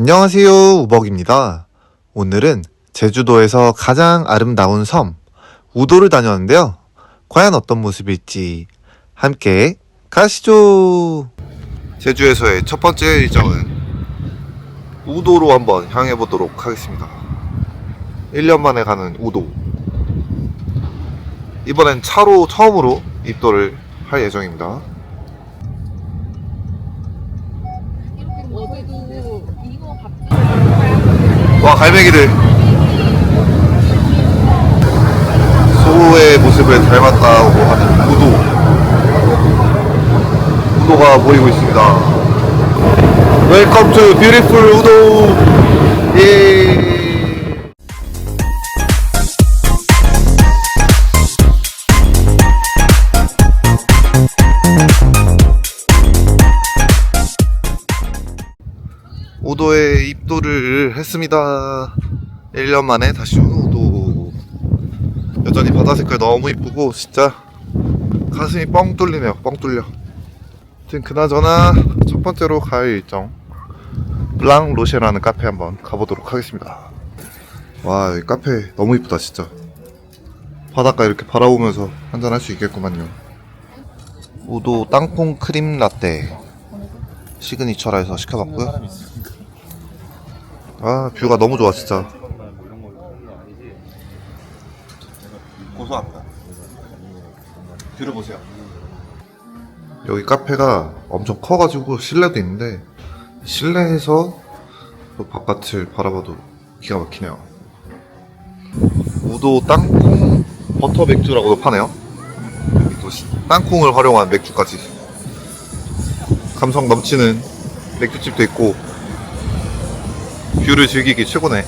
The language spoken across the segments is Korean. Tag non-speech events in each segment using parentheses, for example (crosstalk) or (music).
안녕하세요. 우벅입니다. 오늘은 제주도에서 가장 아름다운 섬, 우도를 다녔는데요. 과연 어떤 모습일지 함께 가시죠. 제주에서의 첫 번째 일정은 우도로 한번 향해 보도록 하겠습니다. 1년 만에 가는 우도. 이번엔 차로 처음으로 입도를 할 예정입니다. 와 갈매기들. 소의 모습을 닮았다고 하는 우도. 우도가 보이고 있습니다. 웰컴 투 뷰티풀 우도. 예 우도에 입도를 했습니다. 1년 만에 다시 온 우도. 여전히 바다 색깔 너무 이쁘고 진짜 가슴이 뻥 뚫리네요. 뻥 뚫려. 지금 그나저나 첫 번째로 갈 일정 블랑 로쉐라는 카페 한번 가보도록 하겠습니다. 와 여기 카페 너무 이쁘다 진짜. 바닷가 이렇게 바라보면서 한잔 할 수 있겠구만요. 우도 땅콩 크림 라떼 시그니처라 해서 시켜봤고요. 아 뷰가 너무 좋아 진짜. 고소합니다. 뷰를 보세요. 여기 카페가 엄청 커가지고 실내도 있는데 실내에서 또 바깥을 바라봐도 기가 막히네요. 우도 땅콩 버터 맥주라고도 파네요. 또 시- 땅콩을 활용한 맥주까지. 감성 넘치는 맥주집도 있고 뷰를 즐기기 최고네.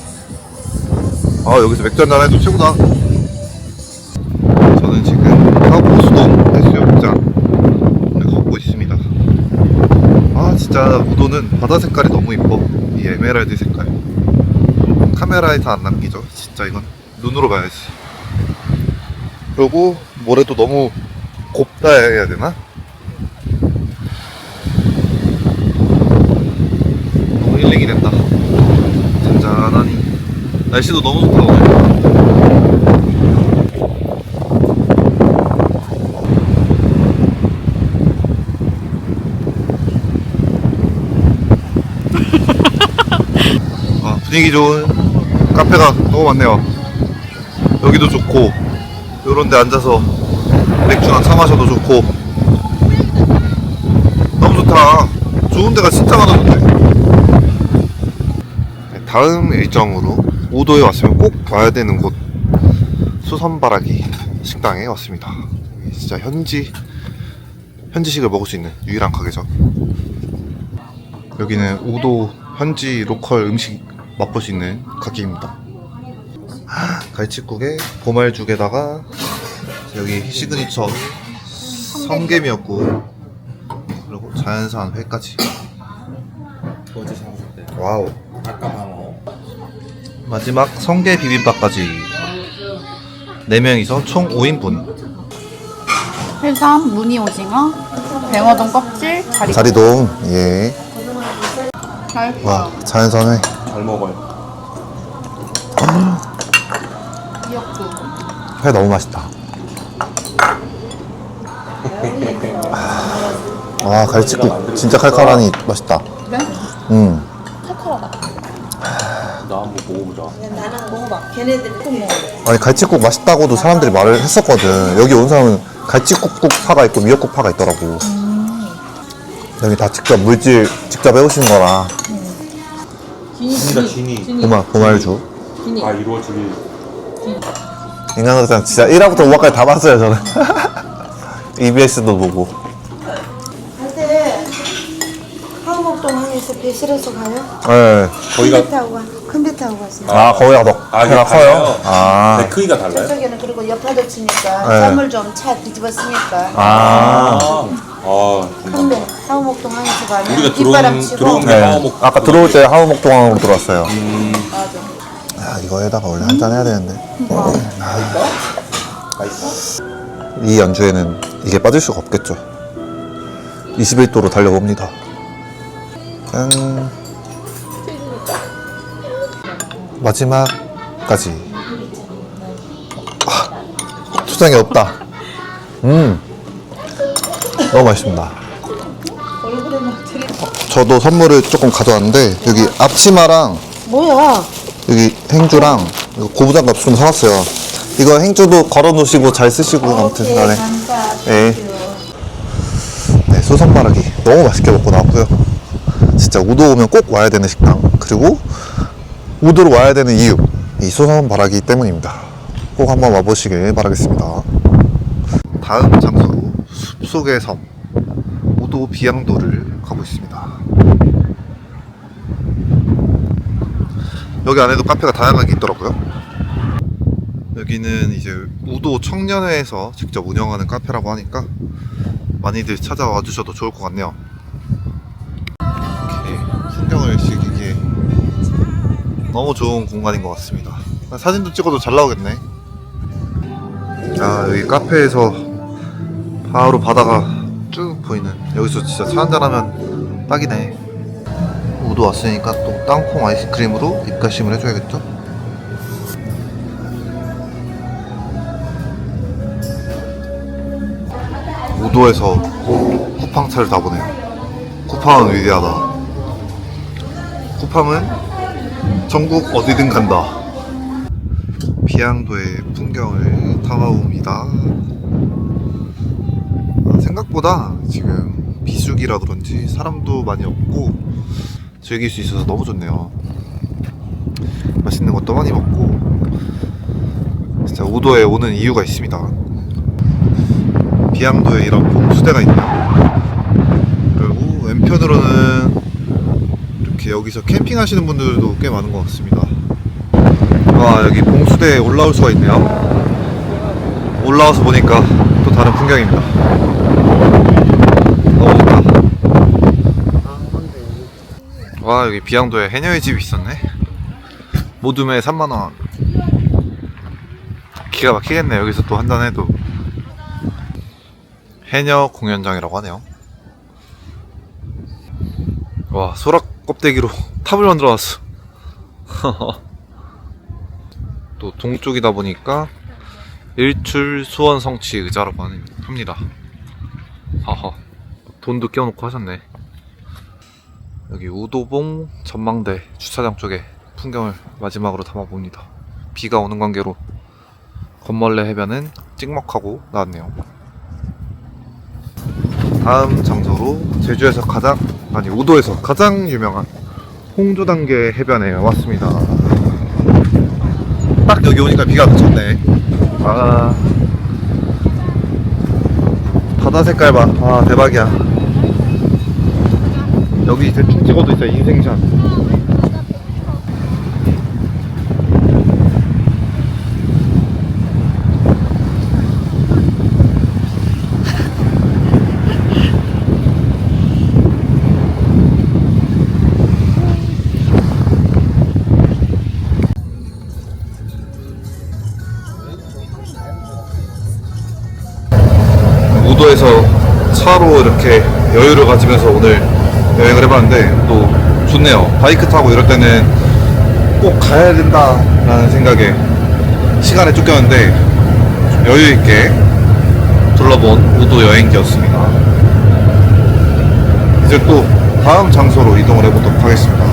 아 여기서 맥주 한잔 해도 최고다. 저는 지금 하부수동 해수욕장을 걷고 있습니다. 아 진짜 우도는 바다 색깔이 너무 이뻐. 이 에메랄드 색깔. 카메라에 다 안 남기죠. 진짜 이건 눈으로 봐야지. 그리고 모래도 너무 곱다 해야 되나? 너무 힐링이 된다. 잔잔하니. 날씨도 너무 좋다, 오늘. (laughs) 아, 분위기 좋은 카페가 너무 많네요. 여기도 좋고, 요런 데 앉아서 맥주나 차 마셔도 좋고. 너무 좋다. 좋은 데가 진짜 많았는데. 네, 다음 일정으로 우도에 왔으면 꼭 와야 되는 곳 수선바라기 식당에 왔습니다. 진짜 현지 현지식을 먹을 수 있는 유일한 가게죠. 여기는 우도 현지 로컬 음식 맛볼 수 있는 가게입니다. 갈치국에 보말죽에다가 여기 시그니처 성게미였고 그리고 자연산 회까지. 와우. 마지막 성게 비빔밥까지. 4명이서 총 5인분. 해삼, 무늬 오징어, 뱅어동 껍질, 다리 자리동 예. 잘 와 자연산회 잘 먹어요. 미역국. 회 너무 맛있다. (laughs) 아 갈치국 진짜 칼칼하니 맛있다. 그래? 음. 먹어보자. 나는 먹어봐. 걔네들은 꼭 먹어. 아니 갈치국 맛있다고도 사람들이 말을 했었거든. 여기 온 사람은 갈치국국 파가 있고 미역국 파가 있더라고. 여기 다 직접 물질 직접 해오신 거라. 진이다 진이. 보말, 보말주 아 이루어지길. 인간극장 진짜 1화부터 5화까지 다 봤어요 저는. (laughs) EBS도 보고 하우목동 항에서 배 실어서 가요? 네. 거기가 큰배 타고 가. 큰배 타고 갔어요. 아 거기가 더 아, 배가 이게 커요? 달라요? 아, 배 크기가 달라요? 저쪽에는 그리고 옆파도 치니까 네. 짠물 좀차 뒤집었으니까 아. 아큰배 하우목동 항에서 가면 우리가 뒷바람 들어오는- 치고 들어오는 네. 하우목 아까 들어올 때 하우목동항으로 들어왔어요. 맞아. 아, 이거에다가 원래 한잔 해야 되는데. 맛있어? 이 연주에는 이게 빠질 수가 없겠죠. 21도로 달려봅니다. 짠. 마지막까지 아, 초장이 없다 음 너무 맛있습니다 저도 선물을 조금 가져왔는데 여기 앞치마랑 뭐야? 여기 행주랑 고부장갑 좀 사왔어요 이거 행주도 걸어 놓으시고 잘 쓰시고 아무튼 오케이, 간에. 네. 네, 소선마라기 너무 맛있게 먹고 나왔고요. 진짜 우도 오면 꼭 와야 되는 식당. 그리고 우도로 와야 되는 이유. 이 소선마라기 때문입니다. 꼭 한번 와보시길 바라겠습니다. 다음 장소로 숲속의 섬, 우도 비양도를 가고 있습니다. 여기 안에도 카페가 다양하게 있더라고요. 여기는 이제 우도 청년회에서 직접 운영하는 카페라고 하니까 많이들 찾아와 주셔도 좋을 것 같네요. 너무 좋은 공간인 것 같습니다. 사진도 찍어도 잘 나오겠네. 자, 여기 카페에서 바로 바다가 쭉 보이는 여기서 진짜 차 한잔하면 딱이네. 우도 왔으니까 또 땅콩 아이스크림으로 입가심을 해줘야겠죠? 우도에서 쿠팡차를 타보네요. 쿠팡은 위대하다. 쿠팡은 전국 어디든 간다. 비양도의 풍경을 탐하옵니다. 아, 생각보다 지금 비수기라 그런지 사람도 많이 없고 즐길 수 있어서 너무 좋네요. 맛있는 것도 많이 먹고 진짜 우도에 오는 이유가 있습니다. 비양도에 이런 봉수대가 있네요. 그리고 왼편으로는 이렇게 여기서 캠핑하시는 분들도 꽤 많은 것 같습니다. 와 여기 봉수대에 올라올 수가 있네요. 올라와서 보니까 또 다른 풍경입니다. 너무 좋다. 와 여기 비양도에 해녀의 집이 있었네. 모둠에 3만 원. 기가 막히겠네 여기서 또 한잔 해도. 해녀 공연장이라고 하네요. 와, 소락 껍데기로 탑을 만들어 놨어. (laughs) 또 동쪽이다 보니까 일출 수원 성취 의자라고 합니다. 하하. 돈도 끼워놓고 하셨네. 여기 우도봉 전망대 주차장 쪽에 풍경을 마지막으로 담아봅니다. 비가 오는 관계로 건멀레 해변은 찍먹하고 나왔네요. 다음 장소로 제주에서 가장 아니 우도에서 가장 유명한 홍조단계 해변에 왔습니다. 딱 여기 오니까 비가 그쳤네. 아 바다 색깔 봐. 아 대박이야. 여기 대충 찍어도 진짜 인생샷. 우도에서 차로 이렇게 여유를 가지면서 오늘 여행을 해봤는데 또 좋네요. 바이크 타고 이럴 때는 꼭 가야 된다라는 생각에 시간에 쫓겼는데 여유 있게 둘러본 우도 여행기였습니다. 이제 또 다음 장소로 이동을 해보도록 하겠습니다.